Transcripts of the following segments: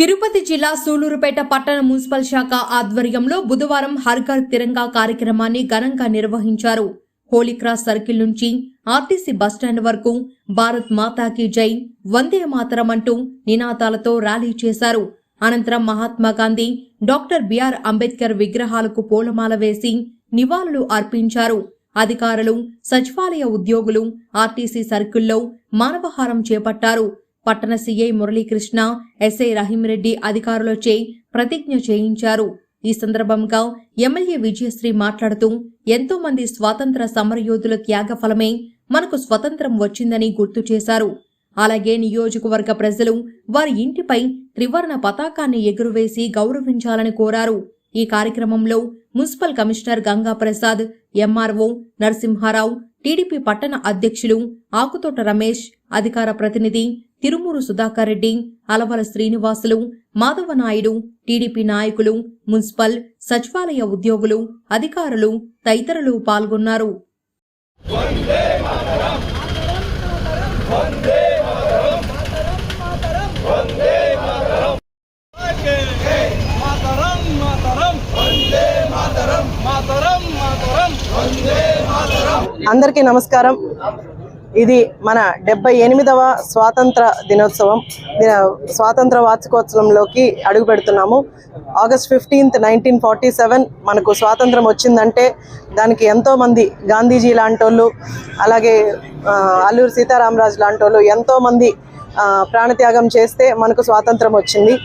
తిరుపతి జిల్లా సూలూరుపేట పట్టణ మున్సిపల్ శాఖ ఆధ్వర్యంలో బుధవారం హర్ఘర్ తిరంగా కార్యక్రమాన్ని ఘనంగా నిర్వహించారు. హోలీక్రాస్ సర్కిల్ నుంచి ఆర్టీసీ బస్టాండ్ వరకు భారత్ మాతాకి జై వందే మాతరం అంటూ నినాదాలతో ర్యాలీ చేశారు. అనంతరం మహాత్మా గాంధీ డాక్టర్ బిఆర్ అంబేద్కర్ విగ్రహాలకు పూలమాల వేసి నివాళులు అర్పించారు. అధికారులు సచివాలయ ఉద్యోగులు ఆర్టీసీ సర్కిల్లో మానవహారం చేపట్టారు. పట్టణ సీఐ మురళీకృష్ణ ఎస్ఐ రహీంరెడ్డి అధికారులచే ప్రతిజ్ఞ చేయించారు. ఈ సందర్భంగా ఎమ్మెల్యే విజయశ్రీ మాట్లాడుతూ ఎంతో మంది స్వాతంత్ర సమరయోధుల త్యాగ ఫలమే మనకు స్వతంత్రం వచ్చిందని గుర్తు చేశారు. అలాగే నియోజకవర్గ ప్రజలు వారి ఇంటిపై త్రివర్ణ పతాకాన్ని ఎగురవేసి గౌరవించాలని కోరారు. ఈ కార్యక్రమంలో municipal commissioner Ganga Prasad MRO Narasimharao TDP పట్టణ అధ్యక్షులు ఆకుతోట రమేష్ అధికార ప్రతినిధి తిరుమూరు సుధాకర్ రెడ్డి అలవల శ్రీనివాసులు మాధవనాయుడు టీడీపీ నాయకులు మున్సిపల్ సచివాలయ ఉద్యోగులు అధికారులు తదితరులు పాల్గొన్నారు మాతరం మాతరం వందే మాతరం మాతరం మాతరం వందే మాతరం అందరికీ నమస్కారం. ఇది మన డెబ్బై ఎనిమిదవ స్వాతంత్ర దినోత్సవం. స్వాతంత్ర వార్షికోత్సవంలోకి అడుగు పెడుతున్నాము. August fifteenth nineteen forty seven మనకు స్వాతంత్రం వచ్చిందంటే దానికి ఎంతోమంది గాంధీజీ లాంటి వాళ్ళు అలాగే అల్లూరు సీతారామరాజు లాంటి వాళ్ళు ఎంతోమంది ప్రాణత్యాగం చేస్తే మనకు స్వాతంత్రం వచ్చింది.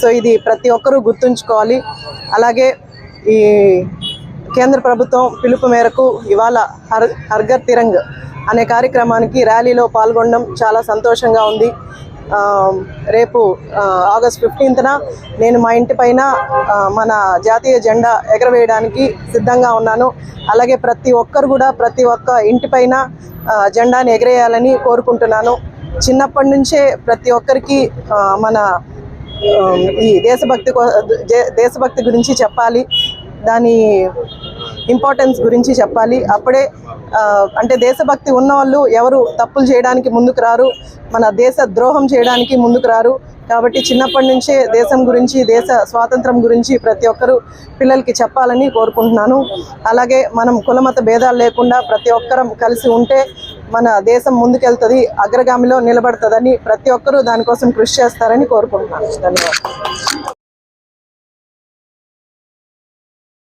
సో ఇది ప్రతి ఒక్కరూ గుర్తుంచుకోవాలి. అలాగే ఈ కేంద్ర ప్రభుత్వం పిలుపు మేరకు ఇవాళ హర్ హర్ఘర్ తిరంగ్ అనే కార్యక్రమానికి ర్యాలీలో పాల్గొనడం చాలా సంతోషంగా ఉంది. రేపు ఆగస్ట్ ఫిఫ్టీన్త్న నేను మా ఇంటి పైన మన జాతీయ జెండా ఎగరవేయడానికి సిద్ధంగా ఉన్నాను. అలాగే ప్రతి ఒక్కరు కూడా ప్రతి ఒక్క ఇంటి పైన జెండాని ఎగరేయాలని కోరుకుంటున్నాను. చిన్నప్పటి నుంచే ప్రతి ఒక్కరికి మన ఈ దేశభక్తి దే- దేశభక్తి గురించి చెప్పాలి. దాని ఇంపార్టెన్స్ గురించి చెప్పాలి. అప్పుడే అంటే దేశభక్తి ఉన్నవాళ్ళు ఎవరు తప్పులు చేయడానికి ముందుకు రారు. మన దేశ ద్రోహం చేయడానికి ముందుకు రారు. కాబట్టి చిన్నప్పటి నుంచే దేశం గురించి దేశ స్వాతంత్రం గురించి ప్రతి ఒక్కరూ పిల్లలకి చెప్పాలని కోరుకుంటున్నాను. అలాగే మనం కులమత భేదాలు లేకుండా ప్రతి ఒక్కరం కలిసి ఉంటే మన దేశం ముందుకెళ్తుంది అగ్రగామిలో నిలబడుతుందని ప్రతి ఒక్కరూ దానికోసం కృషి చేస్తారని కోరుకుంటున్నాను. ధన్యవాదాలు.